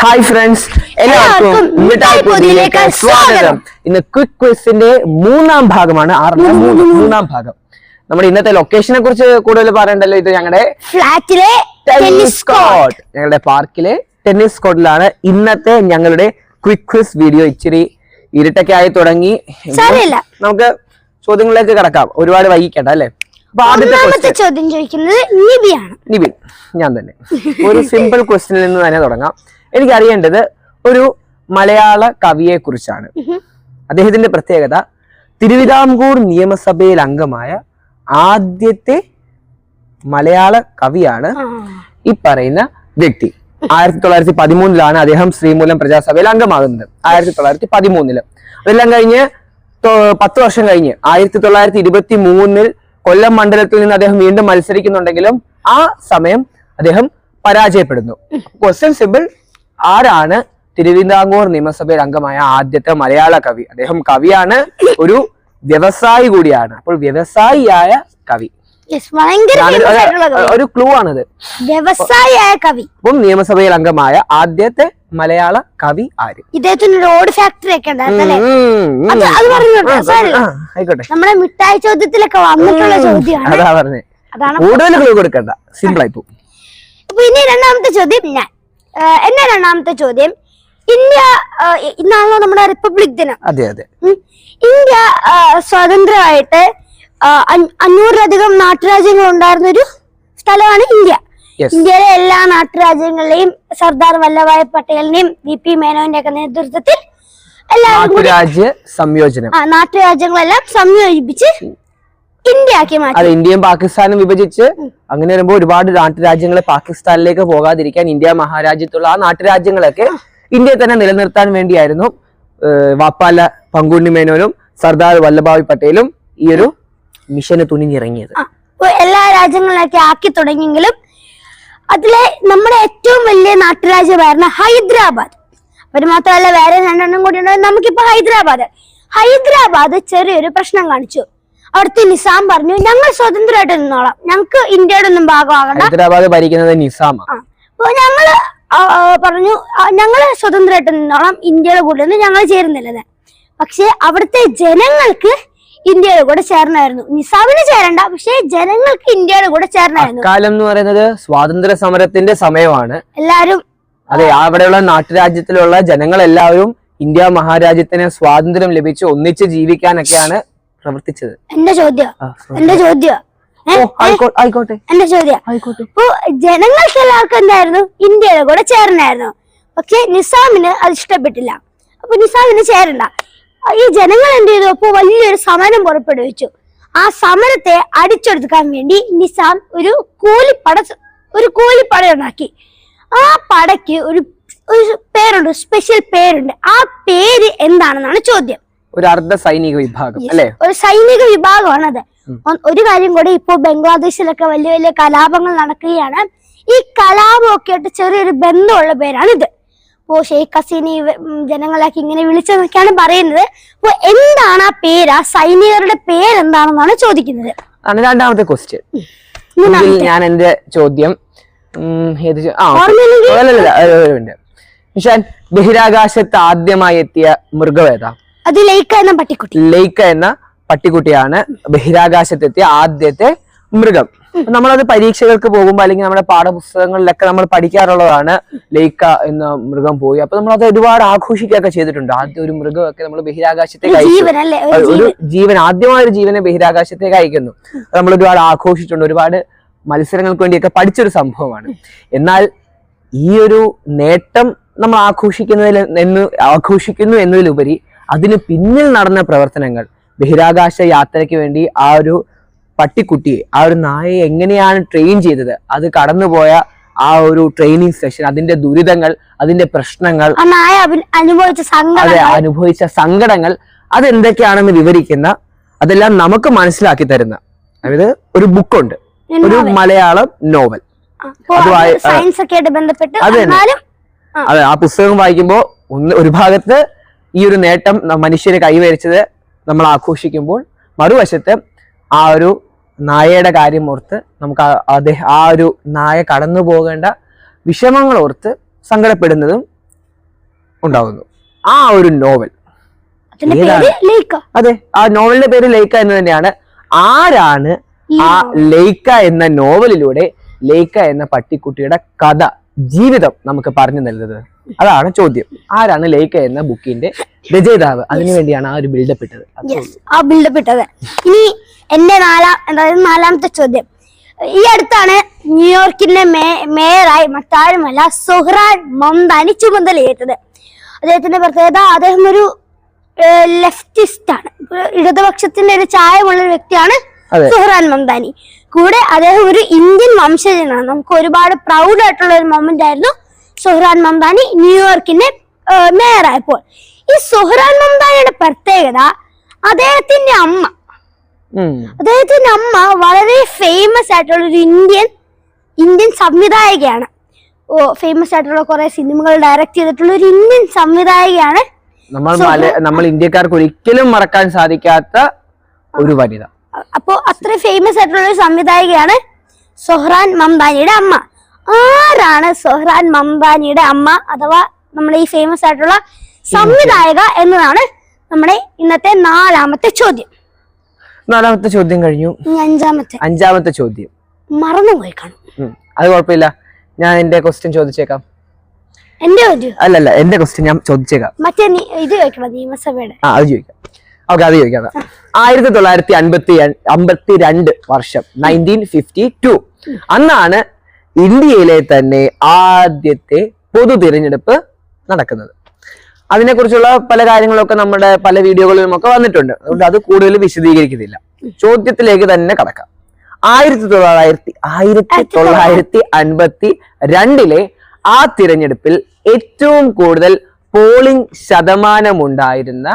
Hi friends എല്ലാവർക്കും എല്ലാവർക്കും മിഠായി പൊതിയിലേക്ക് സ്വാഗതം. ഇന്ന് ക്വിക്ക് ക്വിസിന്റെ മൂന്നാം ഭാഗമാണ്. ആറല്ല മൂന്നാം ഭാഗം. നമ്മുടെ ഇന്നത്തെ ലൊക്കേഷനെ കുറിച്ച് കൂടുതൽ പറയണ്ടല്ലോ. ഇത് ഞങ്ങളുടെ ഫ്ലാറ്റിലെ ടെന്നീസ് കോർട്ട് ഞങ്ങളുടെ പാർക്കിലെ ടെന്നീസ് കോർട്ടിലാണ് ഇന്നത്തെ ഞങ്ങളുടെ ക്വിക്ക് ക്വിസ് വീഡിയോ ഇച്ചിരി ഇരുട്ടൊക്കെ ആയി തുടങ്ങി. നമുക്ക് ചോദ്യങ്ങളിലേക്ക് കിടക്കാം. ഒരുപാട് വൈകിക്കണ്ട അല്ലേ? ചോദ്യം ചോദിക്കുന്നത് നിബിയാണ്. നിബിൻ ഞാൻ തന്നെ. ഒരു സിമ്പിൾ ക്വസ്റ്റിനിൽ നിന്ന് തന്നെ തുടങ്ങാം. എനിക്ക് അറിയേണ്ടത് ഒരു മലയാള കവിയെ കുറിച്ചാണ്. അദ്ദേഹത്തിന്റെ പ്രത്യേകത തിരുവിതാംകൂർ നിയമസഭയിൽ അംഗമായ ആദ്യത്തെ മലയാള കവിയാണ് ഈ പറയുന്ന വ്യക്തി. ആയിരത്തി തൊള്ളായിരത്തി പതിമൂന്നിലാണ് അദ്ദേഹം ശ്രീമൂലം പ്രജാസഭയിൽ അംഗമാകുന്നത്. ആയിരത്തി തൊള്ളായിരത്തി പതിമൂന്നിൽ അതെല്ലാം കഴിഞ്ഞ് പത്ത് വർഷം കഴിഞ്ഞ് ആയിരത്തി തൊള്ളായിരത്തി ഇരുപത്തി മൂന്നിൽ കൊല്ലം മണ്ഡലത്തിൽ നിന്ന് അദ്ദേഹം വീണ്ടും മത്സരിക്കുന്നുണ്ടെങ്കിലും ആ സമയം അദ്ദേഹം പരാജയപ്പെടുന്നു. ക്വസ്റ്റ്യൻ സിമ്പിൾ ആരാണ് തിരുവിതാംകൂർ നിയമസഭയിൽ അംഗമായ ആദ്യത്തെ മലയാള കവി? അദ്ദേഹം കവിയാണ് ഒരു വ്യവസായി കൂടിയാണ്. അപ്പോൾ വ്യവസായിയായ കവി. ഒരു ക്ലൂ ആണിത്. വ്യവസായിയായ കവി. അപ്പം നിയമസഭയിൽ അംഗമായ ആദ്യത്തെ മലയാള കവി ആര്? ഇദ്ദേഹത്തിന് റോഡ് ഫാക്ടറി ഒക്കെ ആയിക്കോട്ടെ. നമ്മുടെ മിഠായി ചോദ്യത്തിലൊക്കെ വന്നിട്ടുള്ള ചോദ്യമാണ്. അതാ പറഞ്ഞേ. കൂടുതൽ ക്ലൂ കൊടുക്കണ്ട. സിമ്പിൾ ആയി പോകും അപ്പൊ ഇനി രണ്ടാമത്തെ ചോദ്യം ഞാൻ. എന്റെ രണ്ടാമത്തെ ചോദ്യം? ഇന്ത്യ ഇന്നാണല്ലോ നമ്മുടെ റിപ്പബ്ലിക് ദിനം. അതെ അതെ. ഇന്ത്യ സ്വതന്ത്രമായിട്ട് അഞ്ഞൂറിലധികം നാട്ടുരാജ്യങ്ങൾ ഉണ്ടായിരുന്ന ഒരു സ്ഥലമാണ് ഇന്ത്യ. ഇന്ത്യയിലെ എല്ലാ നാട്ടുരാജ്യങ്ങളിലെയും സർദാർ വല്ലഭായ് പട്ടേലിന്റെയും വി പി മേനോന്റെ ഒക്കെ നേതൃത്വത്തിൽ എല്ലാവരും നാട്ടുരാജ്യങ്ങളെല്ലാം സംയോജിപ്പിച്ച് അത് ഇന്ത്യയും പാകിസ്ഥാനും വിഭജിച്ച് അങ്ങനെ വരുമ്പോൾ ഒരുപാട് നാട്ടുരാജ്യങ്ങളെ പാകിസ്ഥാനിലേക്ക് പോകാതിരിക്കാൻ ഇന്ത്യ മഹാരാജ്യത്തുള്ള ആ നാട്ടുരാജ്യങ്ങളൊക്കെ ഇന്ത്യയെ തന്നെ നിലനിർത്താൻ വേണ്ടിയായിരുന്നു. വാപ്പാല പങ്കുണ്ണി മേനോനും സർദാർ വല്ലഭായ് പട്ടേലും ഈ ഒരു മിഷന് തുനിഞ്ഞിറങ്ങിയത്. എല്ലാ രാജ്യങ്ങളിലൊക്കെ ആക്കി തുടങ്ങിയെങ്കിലും അതിലെ നമ്മുടെ ഏറ്റവും വലിയ നാട്ടുരാജ്യമായിരുന്നു ഹൈദരാബാദ്. അവർ മാത്രമല്ല വേറെ രണ്ടെണ്ണം കൂടി ഉണ്ടായിരുന്നു നമുക്കിപ്പോ ഹൈദരാബാദ്. ഹൈദരാബാദ് ചെറിയൊരു പ്രശ്നം കാണിച്ചു. അവിടുത്തെ നിസാം പറഞ്ഞു ഞങ്ങൾ സ്വതന്ത്രമായിട്ട് നിന്നോളാം. ഞങ്ങൾക്ക് ഇന്ത്യയുടെ ഒന്നും ഭാഗമാകണ്ട. ഹൈദരാബാദ് ഭരിക്കുന്നത് നിസാം. അപ്പൊ ഞങ്ങൾ പറഞ്ഞു ഞങ്ങൾ സ്വതന്ത്രമായിട്ട് നിന്നോളാം ഇന്ത്യയുടെ കൂടെ ഒന്നും ഞങ്ങൾ ചേരുന്നില്ലെന്ന് പക്ഷെ അവിടുത്തെ ജനങ്ങൾക്ക് ഇന്ത്യയുടെ കൂടെ ചേർന്നായിരുന്നു. നിസാമിന് ചേരണ്ട പക്ഷേ ജനങ്ങൾക്ക് ഇന്ത്യയുടെ കൂടെ ചേർന്നായിരുന്നു. കാലം എന്ന് പറയുന്നത് സ്വാതന്ത്ര്യ സമരത്തിന്റെ സമയമാണ്. എല്ലാരും അതെ അവിടെയുള്ള നാട്ടുരാജ്യത്തിലുള്ള ജനങ്ങൾ എല്ലാവരും ഇന്ത്യ മഹാരാജ്യത്തിന് സ്വാതന്ത്ര്യം ലഭിച്ച് ഒന്നിച്ച് ജീവിക്കാനൊക്കെയാണ് പ്രവർത്തിച്ചത്? എന്റെ ചോദ്യം. എന്റെ ചോദ്യം. ആയിക്കോട്ടെ എന്റെ ചോദ്യം. ആയിക്കോട്ടെ. ഇപ്പൊ ജനങ്ങൾക്ക് എല്ലാവർക്കും എന്തായിരുന്നു? ഇന്ത്യയുടെ കൂടെ ചേരണായിരുന്നു പക്ഷെ നിസാമിന് അത് ഇഷ്ടപ്പെട്ടില്ല. അപ്പൊ നിസാമിന് ചേരണ്ട. ഈ ജനങ്ങൾ എന്ത് ചെയ്തു? അപ്പൊ വലിയൊരു സമരം പുറപ്പെടുവിച്ചു. ആ സമരത്തെ അടിച്ചെടുക്കാൻ വേണ്ടി നിസാം ഒരു കൂലിപ്പട ഒരു കൂലിപ്പട ഉണ്ടാക്കി. ആ പടയ്ക്ക് ഒരു ഒരു പേരുണ്ട് സ്പെഷ്യൽ പേരുണ്ട്. ആ പേര് എന്താണെന്നാണ് ചോദ്യം. ഒരു അർദ്ധ സൈനിക വിഭാഗം അല്ലേ? ഒരു സൈനിക വിഭാഗമാണ് അത്. ഒരു കാര്യം കൂടി ഇപ്പോ ബംഗ്ലാദേശിലൊക്കെ വലിയ വലിയ കലാപങ്ങൾ നടക്കുകയാണ്. ഈ കലാപമൊക്കെ ആയിട്ട് ചെറിയൊരു ബന്ധമുള്ള പേരാണ് ഇത് അപ്പോ ഷെയ്ഖ് ഹസീന ജനങ്ങളാക്കി ഇങ്ങനെ വിളിച്ചെന്നൊക്കെയാണ് പറയുന്നത്. അപ്പൊ എന്താണ് ആ പേര്? ആ സൈനികരുടെ പേരെന്താണെന്നാണ് ചോദിക്കുന്നത്. ആണ് രണ്ടാമത്തെ ക്വസ്റ്റ്യൻ ഞാൻ എന്റെ ചോദ്യം. നിഷാൻ ബഹിരാകാശത്ത് ആദ്യമായി എത്തിയ മൃഗം ഏതാ? അത് ലൈക്ക എന്ന പട്ടിക്കുട്ടി. ലൈക്ക എന്ന പട്ടിക്കുട്ടിയാണ് ബഹിരാകാശത്തെത്തിയ ആദ്യത്തെ മൃഗം. നമ്മളത് പരീക്ഷകൾക്ക് പോകുമ്പോൾ അല്ലെങ്കിൽ നമ്മുടെ പാഠപുസ്തകങ്ങളിലൊക്കെ നമ്മൾ പഠിക്കാറുള്ളതാണ് ലൈക്ക എന്ന മൃഗം പോയി. അപ്പൊ നമ്മൾ അത് ഒരുപാട് ആഘോഷിക്കുകയൊക്കെ ചെയ്തിട്ടുണ്ട്. ആദ്യം ഒരു മൃഗമൊക്കെ നമ്മൾ ബഹിരാകാശത്തേക്ക് അയച്ചു ഒരു ജീവൻ. ജീവൻ ആദ്യമായ ഒരു ജീവനെ ബഹിരാകാശത്തേക്ക് അയക്കുന്നു നമ്മൾ ഒരുപാട് ആഘോഷിച്ചിട്ടുണ്ട്. ഒരുപാട് മത്സരങ്ങൾക്ക് വേണ്ടിയൊക്കെ പഠിച്ചൊരു സംഭവമാണ്. എന്നാൽ ഈ ഒരു നേട്ടം നമ്മൾ ആഘോഷിക്കുന്നതിൽ എന്ന് ആഘോഷിക്കുന്നു എന്നതിലുപരി അതിന് പിന്നിൽ നടന്ന പ്രവർത്തനങ്ങൾ ബഹിരാകാശ യാത്രയ്ക്ക് വേണ്ടി ആ ഒരു പട്ടിക്കുട്ടിയെ ആ ഒരു നായയെ എങ്ങനെയാണ് ട്രെയിൻ ചെയ്തത്? അത് കടന്നുപോയ ആ ഒരു ട്രെയിനിങ് സെഷൻ അതിന്റെ ദുരിതങ്ങൾ അതിന്റെ പ്രശ്നങ്ങൾ അനുഭവിച്ച അതെ അനുഭവിച്ച സങ്കടങ്ങൾ അതെന്തൊക്കെയാണെന്ന് വിവരിക്കുന്ന അതെല്ലാം നമുക്ക് മനസ്സിലാക്കി തരുന്ന അതായത് ഒരു ബുക്കുണ്ട് ഒരു മലയാളം നോവൽ അതുമായി- സയൻസ് ഒക്കെ ആയിട്ട് ബന്ധപ്പെട്ട് അത് അതെ ആ പുസ്തകം വായിക്കുമ്പോൾ ഒന്ന് ഒരു ഭാഗത്ത് ഈ ഒരു നേട്ടം മനുഷ്യരെ കൈവരിച്ചത് നമ്മൾ ആഘോഷിക്കുമ്പോൾ മറുവശത്ത് ആ ഒരു നായയുടെ കാര്യം ഓർത്ത് നമുക്ക് അദ്ദേഹം ആ ഒരു നായ കടന്നു പോകേണ്ട വിഷമങ്ങൾ ഓർത്ത് സങ്കടപ്പെടുന്നതും ഉണ്ടാകുന്നു ആ ഒരു നോവൽ. അതെ ആ നോവലിന്റെ പേര് ലേക്ക എന്ന് തന്നെയാണ്. ആരാണ് ആ ലേക്ക എന്ന നോവലിലൂടെ ലേക്ക എന്ന പട്ടിക്കുട്ടിയുടെ കഥ ജീവിതം നമുക്ക് പറഞ്ഞു നൽകുന്നത് അതാണ് ചോദ്യം. ആരാണ് ലേക്ക എന്ന ബുക്കിന്റെ രചയിതാവ്? അതിനുവേണ്ടിയാണ് ആ ഒരു ബിൽഡപ്പ് ഇട്ടത്. ആ ബിൽഡപ്പ് ഇട്ടത്. ഇനി എന്റെ നാലാം അതായത് നാലാമത്തെ ചോദ്യം. ഈ അടുത്താണ് ന്യൂയോർക്കിന്റെ മേയറായി മറ്റാരുമല്ല സുഹ്റാൻ മംദാനി ചുമതലയേറ്റത് അദ്ദേഹത്തിന്റെ പ്രത്യേകത അദ്ദേഹം ഒരു ലെഫ്റ്റിസ്റ്റ് ആണ്. ഇടതുപക്ഷത്തിന്റെ ഒരു ചായമുള്ള ഒരു വ്യക്തിയാണ്. സുഹ്റാൻ മംദാനി കൂടെ അദ്ദേഹം ഒരു ഇന്ത്യൻ വംശജനാണ്. നമുക്ക് ഒരുപാട് പ്രൗഡ് ആയിട്ടുള്ള ഒരു മൊമെന്റ് ആയിരുന്നു സുഹ്റാൻ മംദാനി ന്യൂയോർക്കിന്റെ മേയറായപ്പോൾ. ഈ സൊഹ്റാൻ മംദാനിയുടെ പ്രത്യേകത അദ്ദേഹത്തിന്റെ അമ്മ. അദ്ദേഹത്തിന്റെ അമ്മ വളരെ ഫേമസ് ആയിട്ടുള്ള ഒരു ഇന്ത്യൻ ഇന്ത്യൻ സംവിധായകയാണ്. ഓ ഫേമസ് ആയിട്ടുള്ള കുറെ സിനിമകൾ ഡയറക്ട് ചെയ്തിട്ടുള്ള ഒരു ഇന്ത്യൻ സംവിധായകയാണ് നമ്മൾ നമ്മൾ ഇന്ത്യക്കാർക്ക് ഒരിക്കലും മറക്കാൻ സാധിക്കാത്ത ഒരു വനിത. അപ്പോ അത്ര ഫേമസ് ആയിട്ടുള്ള ഒരു സംവിധായകയാണ് സൊഹ്റാൻ മംദാനിയുടെ അമ്മ. ആരാണ് സൊഹ്റാൻ മംബാനിയുടെ അമ്മ അഥവാ നമ്മുടെ ഈ ഫേമസ് ആയിട്ടുള്ള സംവിധായക എന്നതാണ് നമ്മുടെ ഇന്നത്തെ നാലാമത്തെ ചോദ്യം. നാലാമത്തെ ചോദ്യം കഴിഞ്ഞു. അഞ്ചാമത്തെ. അഞ്ചാമത്തെ ചോദ്യം. മറന്നു പോയി കാണും അത് കുഴപ്പമില്ല. ഞാൻ എന്റെ ക്വസ്റ്റ്യൻ ചോദിച്ചേക്കാം. എന്റെ അല്ല അല്ലല്ല എന്റെ ക്വസ്റ്റ്യൻ ഞാൻ ചോദിച്ചേക്കാം. മറ്റേ ഇത് ചോദിക്കണം? നിയമസഭയുടെ. ആ അത് ചോദിക്കാം. ഓക്കെ അത് ചോദിക്കാം. ആയിരത്തി തൊള്ളായിരത്തി അൻപത്തി അമ്പത്തി രണ്ട് വർഷം നയന്റീൻ ഫിഫ്റ്റി ടു അന്നാണ് ഇന്ത്യയിലെ തന്നെ ആദ്യത്തെ പൊതു തിരഞ്ഞെടുപ്പ് നടക്കുന്നത്. അതിനെക്കുറിച്ചുള്ള പല കാര്യങ്ങളൊക്കെ നമ്മുടെ പല വീഡിയോകളിലും ഒക്കെ വന്നിട്ടുണ്ട്. അതുകൊണ്ട് അത് കൂടുതൽ വിശദീകരിക്കുന്നില്ല ചോദ്യത്തിലേക്ക് തന്നെ കടക്കാം. ആയിരത്തി തൊള്ളായിരത്തി ആയിരത്തി തൊള്ളായിരത്തി അൻപത്തി രണ്ടിലെ ആ തിരഞ്ഞെടുപ്പിൽ ഏറ്റവും കൂടുതൽ പോളിംഗ് ശതമാനമുണ്ടായിരുന്ന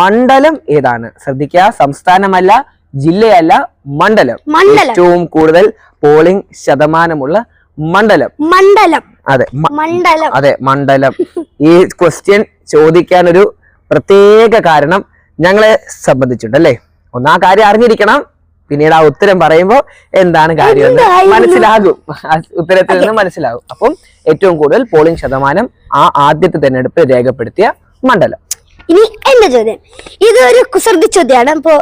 മണ്ഡലം ഏതാണ്? ശ്രദ്ധിക്കുക സംസ്ഥാനമല്ല ജില്ലയല്ല മണ്ഡലം. മണ്ഡലം. ഏറ്റവും കൂടുതൽ പോളിംഗ് ശതമാനമുള്ള മണ്ഡലം. മണ്ഡലം. അതെ മണ്ഡലം. അതെ മണ്ഡലം. ഈ ക്വസ്റ്റ്യൻ ചോദിക്കാൻ ഒരു പ്രത്യേക കാരണം ഞങ്ങളെ സംബന്ധിച്ചിട്ടുണ്ട് അല്ലേ? ആ കാര്യം അറിഞ്ഞിരിക്കണം. പിന്നീട് ആ ഉത്തരം പറയുമ്പോൾ എന്താണ് കാര്യം എന്ന് മനസ്സിലാകും. ഉത്തരത്തിൽ നിന്ന് മനസ്സിലാകും. അപ്പം ഏറ്റവും കൂടുതൽ പോളിംഗ് ശതമാനം ആ ആദ്യത്തെ തെരഞ്ഞെടുപ്പ് രേഖപ്പെടുത്തിയ മണ്ഡലം. ഇനി എന്റെ ചോദ്യം. ഇതൊരു കുസൃതി ചോദ്യമാണ് ഇപ്പോ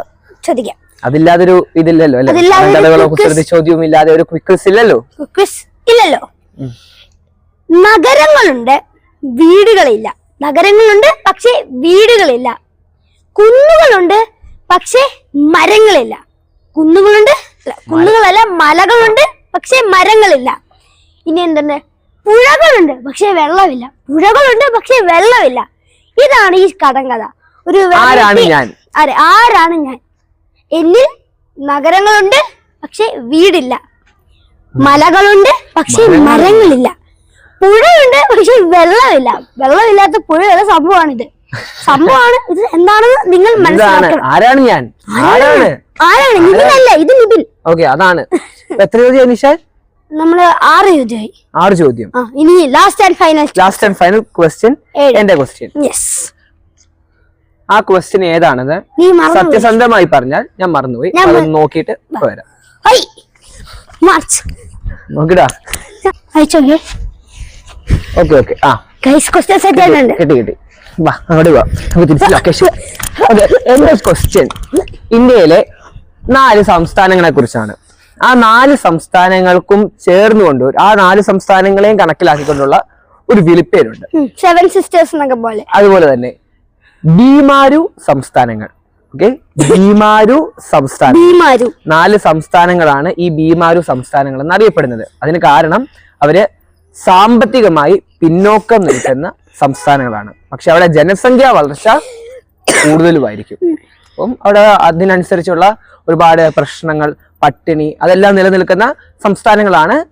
ചോദിക്കാം. അതില്ലാതൊരു ഇതില്ലല്ലോ അല്ലെ. ചോദ്യവും ഇല്ലാതെ ഒരു ക്വിക്സ് ഇല്ലല്ലോ? ക്വിക്സ് ഇല്ലല്ലോ. നഗരങ്ങളുണ്ട് വീടുകളില്ല. നഗരങ്ങളുണ്ട് പക്ഷെ വീടുകളില്ല. കുന്നുകളുണ്ട് പക്ഷെ മരങ്ങളില്ല. കുന്നുകളുണ്ട് കുന്നുകളല്ല മലകളുണ്ട് പക്ഷെ മരങ്ങളില്ല. ഇനി എന്തുണ്ട് പുഴകളുണ്ട് പക്ഷെ വെള്ളമില്ല. പുഴകളുണ്ട് പക്ഷെ വെള്ളമില്ല. ഇതാണ് ഈ കടങ്കഥ ഒരു ആരാണ് ഞാൻ? അതെ ആരാണ് ഞാൻ? എന്നിൽ നഗരങ്ങളുണ്ട് പക്ഷെ വീടില്ല. മലകളുണ്ട് പക്ഷെ മരങ്ങളില്ല. പുഴയുണ്ട് പക്ഷെ വെള്ളമില്ല. വെള്ളമില്ലാത്ത പുഴയുള്ള സംഭവമാണിത്. സംഭവമാണ് ഇത് എന്താണെന്ന് നിങ്ങൾ മനസ്സിലാക്കണം. ആരാണ് ഞാൻ? ആരാണ്? ആരാണ്? ഇത് ഓക്കെ അതാണ്. എത്ര ചോദ്യം നിഷാൻ നമ്മൾ ആറ് ചോദ്യമായി. ആറ് ചോദ്യം. ഇനി last and final last and final question. എന്റെ ക്വസ്റ്റ്യൻ യെസ് ആ ക്വസ്റ്റ്യൻ ഏതാണെന്ന് സത്യസന്ധമായി പറഞ്ഞാൽ ഞാൻ മറന്നുപോയി. അതൊന്ന് നോക്കിയിട്ട് വരാം നോക്കിടാ. Okay okay. ആ. കിട്ടി കിട്ടി വാ അങ്ങോട്ട് വാ. നമുക്ക് തിരിച്ച് ലൊക്കേഷൻ എന്റെ ക്വസ്റ്റ്യൻ ഇന്ത്യയിലെ നാല് സംസ്ഥാനങ്ങളെ കുറിച്ചാണ്. ആ നാല് സംസ്ഥാനങ്ങൾക്കും ചേർന്നുകൊണ്ട് ആ നാല് സംസ്ഥാനങ്ങളെയും കണക്കിലാക്കിക്കൊണ്ടുള്ള ഒരു വിളിപ്പേരുണ്ട്. സെവൻ സിസ്റ്റേഴ്സ് എന്നൊക്കെ പോലെ. അതുപോലെ തന്നെ. ബീമാരു സംസ്ഥാനങ്ങൾ. ഓക്കെ ഭീമാരു സംസ്ഥാനം ഭീമാരു. നാല് സംസ്ഥാനങ്ങളാണ് ഈ ഭീമാരു സംസ്ഥാനങ്ങൾ എന്നറിയപ്പെടുന്നത്. അതിന് കാരണം അവർ സാമ്പത്തികമായി പിന്നോക്കം നിൽക്കുന്ന സംസ്ഥാനങ്ങളാണ്. പക്ഷെ അവിടെ ജനസംഖ്യ വളർച്ച കൂടുതലുമായിരിക്കും. അപ്പം അവിടെ അതിനനുസരിച്ചുള്ള ഒരുപാട് പ്രശ്നങ്ങൾ പട്ടിണി അതെല്ലാം നിലനിൽക്കുന്ന സംസ്ഥാനങ്ങളാണ്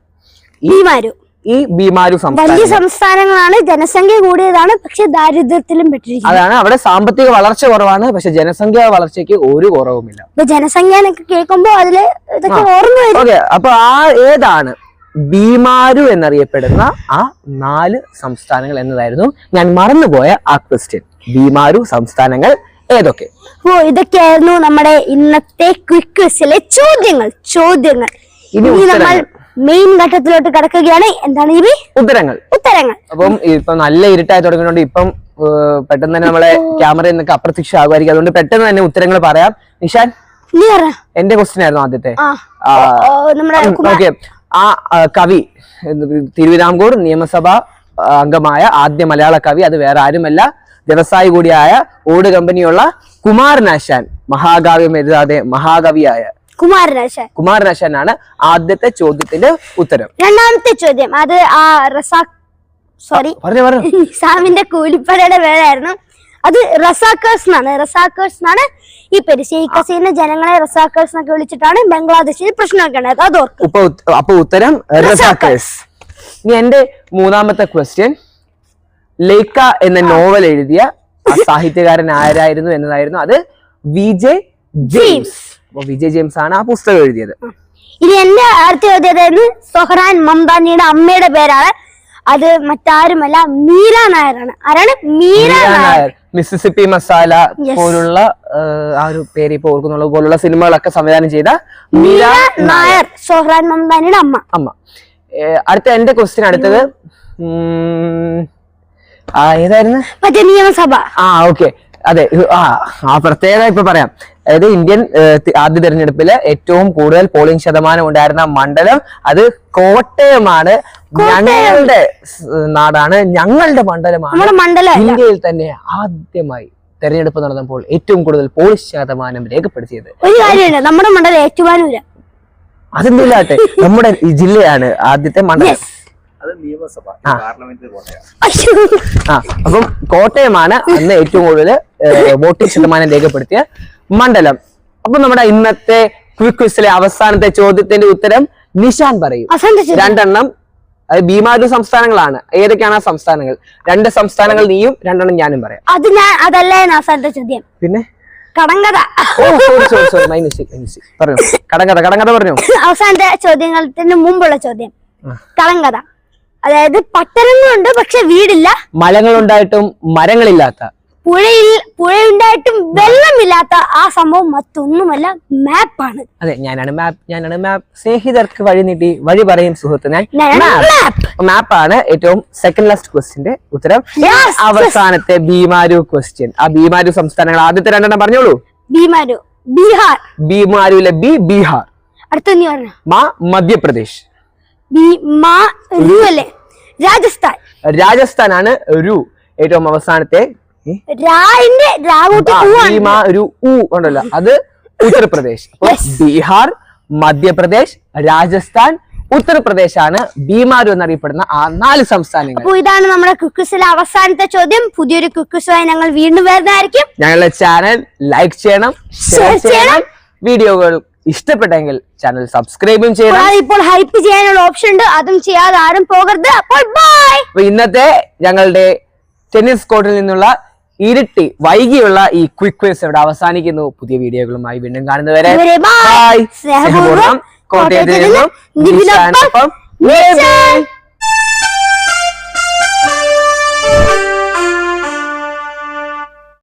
ഭീമാരു. ഈ ബീമാരു സംസ്ഥാനം വലിയ സംസ്ഥാനങ്ങളാണ് ജനസംഖ്യ കൂടിയതാണ് പക്ഷെ ദാരിദ്ര്യത്തിലും പെട്ടിരിക്കുന്നത് അതാണ് അവിടെ സാമ്പത്തിക വളർച്ച കുറവാണ് പക്ഷെ ജനസംഖ്യ വളർച്ചയ്ക്ക് ഒരു കുറവുമില്ല. ഇപ്പൊ ജനസംഖ്യ കേൾക്കുമ്പോ അതിൽ ഇതൊക്കെ ഓർമ്മ ഓക്കെ അപ്പൊ ആ ഏതാണ്? ബീമാരു എന്നറിയപ്പെടുന്ന ആ നാല് സംസ്ഥാനങ്ങൾ എന്നതായിരുന്നു ഞാൻ മറന്നുപോയ ആ ക്വസ്റ്റ്യൻ ബീമാരു സംസ്ഥാനങ്ങൾ ഏതൊക്കെ? ഓ ഇതൊക്കെയായിരുന്നു നമ്മുടെ ഇന്നത്തെ ക്വിക്ക് ക്വിസിലെ ചോദ്യങ്ങൾ ചോദ്യങ്ങൾ. ഇനി നമ്മൾ. മെയിൻ ഘട്ടത്തിലോട്ട് കിടക്കുകയാണ്. എന്താണ് ഈ ഉത്തരങ്ങൾ. ഉത്തരങ്ങൾ. അപ്പം ഇപ്പൊ നല്ല ഇരുട്ടായി തുടങ്ങിയതുകൊണ്ട് ഇപ്പം പെട്ടെന്ന് തന്നെ നമ്മളെ ക്യാമറയിൽ നിന്നൊക്കെ അപ്രത്യക്ഷമാകുമായിരിക്കും അതുകൊണ്ട് പെട്ടെന്ന് തന്നെ ഉത്തരങ്ങൾ പറയാം. നിഷാൻ എന്റെ ക്വസ്റ്റ്യൻ ആയിരുന്നു ആദ്യത്തെ. ആ. ഓക്കെ കവി തിരുവിതാംകൂർ നിയമസഭ അംഗമായ ആദ്യ മലയാള കവി അത് വേറെ ആരുമല്ല. വ്യവസായി കൂടിയായ ഓട് കമ്പനിയുള്ള കുമാരനാശാൻ മഹാകാവ്യം എഴുതാതെ മഹാകവിയായ കുമാരനാശാൻ. കുമാരനാശാനാണ് ആദ്യത്തെ ചോദ്യത്തിന്റെ ഉത്തരം. രണ്ടാമത്തെ ചോദ്യം അത് ആ റസാ സോറി പറഞ്ഞു പറഞ്ഞു. നിസാമിന്റെ കൂലിപ്പടയുടെ പേരായിരുന്നു. അത് റസാക്കേഴ്സ് എന്നാണ്. റസാക്കേഴ്സ് എന്നാണ് ഈ പേര്. ഷെയ്ഖ് ഹസീന ജനങ്ങളെ റസാക്കേഴ്സ് എന്നൊക്കെ വിളിച്ചിട്ടാണ് ബംഗ്ലാദേശിൽ പ്രശ്നമൊക്കെ ഉണ്ടായത് അത് ഓർക്കും. അപ്പൊ ഉത്തരം റസാക്കേഴ്സ്. ഇനി എന്റെ മൂന്നാമത്തെ ക്വസ്റ്റ്യൻ ലേക്ക എന്ന നോവൽ എഴുതിയ സാഹിത്യകാരൻ ആരായിരുന്നു എന്നതായിരുന്നു അത് വി ജെ ജെയിംസ്. അപ്പൊ വിജയ് ജെയിംസ് ആണ് ആ പുസ്തകം എഴുതിയത്. ഇനി എന്റെ അടുത്ത ചോദ്യമായിരുന്നു സൊഹറാൻ മംതാനിയുടെ അമ്മയുടെ പേരാണ്. അത് മറ്റാരുമല്ല മീര നായരാണ്. ആരാണ്? മീര നായർ. മിസിസിപ്പി മസാല പോലുള്ള ആ, ഒരു പേര് ഇപ്പൊ ഓർക്കുന്നുള്ള. പോലുള്ള സിനിമകളൊക്കെ സംവിധാനം ചെയ്ത മീര നായർ. സൊഹറാൻ മംതാനിയുടെ അമ്മ. അമ്മ. അടുത്ത എന്റെ ക്വസ്റ്റ്യൻ അടുത്തത്. ഏതായിരുന്നു? മറ്റേ നിയമസഭ ആ ഓക്കെ. അതെ ആ ആ പ്രത്യേകത ഇപ്പൊ പറയാം. അതായത് ഇന്ത്യൻ ആദ്യ തെരഞ്ഞെടുപ്പിൽ ഏറ്റവും കൂടുതൽ പോളിംഗ് ശതമാനം ഉണ്ടായിരുന്ന മണ്ഡലം അത് കോട്ടയമാണ്. ഞങ്ങളുടെ നാടാണ്. ഞങ്ങളുടെ മണ്ഡലമാണ് ഇന്ത്യയിൽ തന്നെ ആദ്യമായി തെരഞ്ഞെടുപ്പ് നടന്നപ്പോൾ ഏറ്റവും കൂടുതൽ പോളിംഗ് ശതമാനം രേഖപ്പെടുത്തിയത്. ഒരു കാര്യമുണ്ട് നമ്മുടെ മണ്ഡലം ഏറ്റുമാനൂര്. അതെന്തില്ലാട്ടെ നമ്മുടെ ജില്ലയാണ് ആദ്യത്തെ മണ്ഡലം. ആ. അപ്പം കോട്ടയമാണ് അന്ന് ഏറ്റവും കൂടുതൽ വോട്ടിംഗ് ശതമാനം രേഖപ്പെടുത്തിയ മണ്ഡലം. അപ്പൊ നമ്മുടെ ഇന്നത്തെ ക്വിക്ക് ക്വിസിലെ അവസാനത്തെ ചോദ്യത്തിന്റെ ഉത്തരം നിഷാൻ പറയും. രണ്ടെണ്ണം അത് ഭീമാരു സംസ്ഥാനങ്ങളാണ്. ഏതൊക്കെയാണ് ആ സംസ്ഥാനങ്ങൾ? രണ്ട് സംസ്ഥാനങ്ങൾ നീയും രണ്ടെണ്ണം ഞാനും പറയാം. അത് ഞാൻ അതല്ലേ അവസാനത്തെ ചോദ്യം. പിന്നെ? കടങ്കഥ. കടങ്കഥ കടങ്കഥ പറഞ്ഞു. അവസാനത്തെ ചോദ്യങ്ങളുടെ മുമ്പുള്ള ചോദ്യം. ആ. അതായത് പട്ടണങ്ങളുണ്ട് പക്ഷെ വീടില്ല. മലങ്ങളുണ്ടായിട്ടും മരങ്ങളില്ലാത്ത. പുഴയിൽ പുഴയുണ്ടായിട്ടും വെള്ളമില്ലാത്ത ആ സംഭവം മറ്റൊന്നുമല്ല മാപ്പാണ്. അതെ ഞാനാണ് മാപ്പ് ഞാനാണ് മാപ്പ്. സ്നേഹിതർക്ക് വഴി നീട്ടി വഴി പറയും സുഹൃത്ത് ഞാൻ മാപ്പാണ് ഏറ്റവും സെക്കൻഡ് ലാസ്റ്റ് ക്വസ്റ്റിന്റെ ഉത്തരം. അവസാനത്തെ ഭീമാരു ക്വസ്റ്റ്യൻ ആ ഭീമാരു സംസ്ഥാനങ്ങൾ ആദ്യത്തെ രണ്ടെണ്ണം പറഞ്ഞോളൂ. ബീമാരു ബീഹാർ. ഭീമാരുവിലെ ബി ബീഹാർ. അടുത്ത മധ്യപ്രദേശ്. രു അല്ലേ? രാജസ്ഥാൻ. രാജസ്ഥാനാണ് രു. ഏറ്റവും അവസാനത്തെ ഉ ഉണ്ടല്ലോ. അത് ഉത്തർപ്രദേശ്. ബീഹാർ മധ്യപ്രദേശ് രാജസ്ഥാൻ ഉത്തർപ്രദേശ് ആണ് ഭീമാരു എന്നറിയപ്പെടുന്ന ആ നാല് സംസ്ഥാനങ്ങൾ. അപ്പൊ ഇതാണ് നമ്മുടെ കുക്കിസിലെ അവസാനത്തെ ചോദ്യം. പുതിയൊരു കുക്കിസുമായി ഞങ്ങൾ വീണ്ടും വരുന്നതായിരിക്കും. ഞങ്ങളുടെ ചാനൽ ലൈക്ക് ചെയ്യണം ഷെയർ. ചെയ്യണം. വീഡിയോകൾ ഇഷ്ടപ്പെട്ടെങ്കിൽ ചാനൽ സബ്സ്ക്രൈബും ചെയ്യണം. ഇപ്പോൾ ഹൈപ്പ് ചെയ്യാനുള്ള ഓപ്ഷൻ ഉണ്ട്. അതും ചെയ്യാതെ ആരും പോകരുത്. അപ്പോൾ ബൈ അപ്പൊ ഇന്നത്തെ ഞങ്ങളുടെ ടെന്നീസ് കോർട്ടിൽ നിന്നുള്ള ഇരുട്ടി വൈകിയുള്ള ഈ ക്വിക്ക് ക്വിസ് ഇവിടെ അവസാനിക്കുന്നു. പുതിയ വീഡിയോകളുമായി വീണ്ടും കാണുന്നവരെ ബൈ കോട്ടയത്തിൽ നിന്നും.